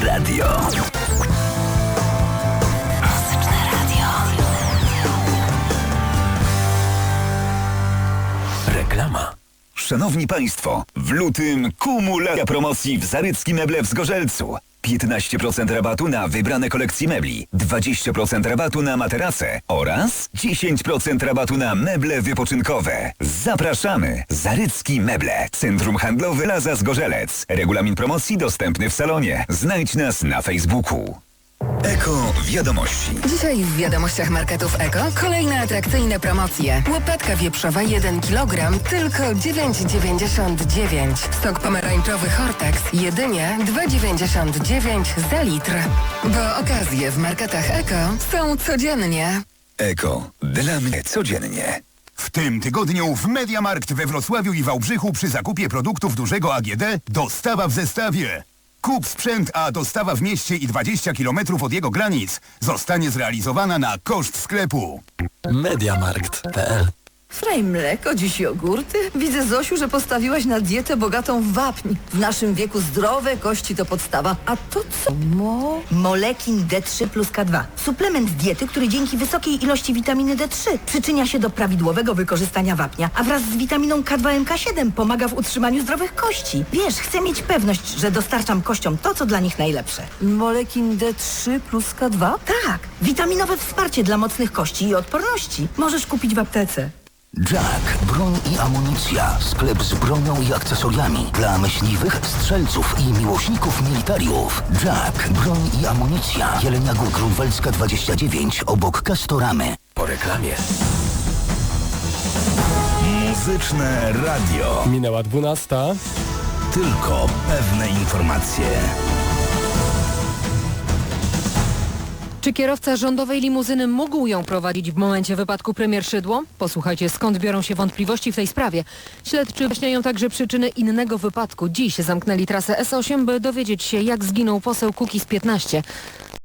Radio. Reklama. Szanowni Państwo, w lutym kumulacja promocji w Zarycki Meble w Zgorzelcu. 15% rabatu na wybrane kolekcje mebli, 20% rabatu na materace oraz 10% rabatu na meble wypoczynkowe. Zapraszamy! Zarycki Meble, Centrum Handlowe Plaza Zgorzelec. Regulamin promocji dostępny w salonie. Znajdź nas na Facebooku. Eko Wiadomości. Dzisiaj w wiadomościach marketów Eko kolejne atrakcyjne promocje. Łopatka wieprzowa 1 kg tylko 9,99. Stok pomarańczowy Hortex jedynie 2,99 za litr. Bo okazje w marketach Eko są codziennie. Eko. Dla mnie codziennie. W tym tygodniu w Mediamarkt we Wrocławiu i Wałbrzychu przy zakupie produktów dużego AGD dostawa w zestawie. Kup sprzęt, a dostawa w mieście i 20 km od jego granic zostanie zrealizowana na koszt sklepu. Mediamarkt.pl Fraj mleko, dziś jogurty. Widzę, Zosiu, że postawiłaś na dietę bogatą w wapń. W naszym wieku zdrowe kości to podstawa. A to co? Mo... Molekin D3 plus K2. Suplement diety, który dzięki wysokiej ilości witaminy D3 przyczynia się do prawidłowego wykorzystania wapnia, a wraz z witaminą K2MK7 pomaga w utrzymaniu zdrowych kości. Wiesz, chcę mieć pewność, że dostarczam kościom to, co dla nich najlepsze. Molekin D3 plus K2? Tak, witaminowe wsparcie dla mocnych kości i odporności. Możesz kupić w aptece. Jack, broń i amunicja. Sklep z bronią i akcesoriami dla myśliwych, strzelców i miłośników militariów. Jack, broń i amunicja. Jelenia Gór Grunwaldzka 29 obok Kastoramy. Po reklamie. Muzyczne radio. Minęła 12. Tylko pewne informacje. Czy kierowca rządowej limuzyny mógł ją prowadzić w momencie wypadku premier Szydło? Posłuchajcie, skąd biorą się wątpliwości w tej sprawie. Śledczy wyjaśniają także przyczyny innego wypadku. Dziś zamknęli trasę S8, by dowiedzieć się, jak zginął poseł Kukiz 15.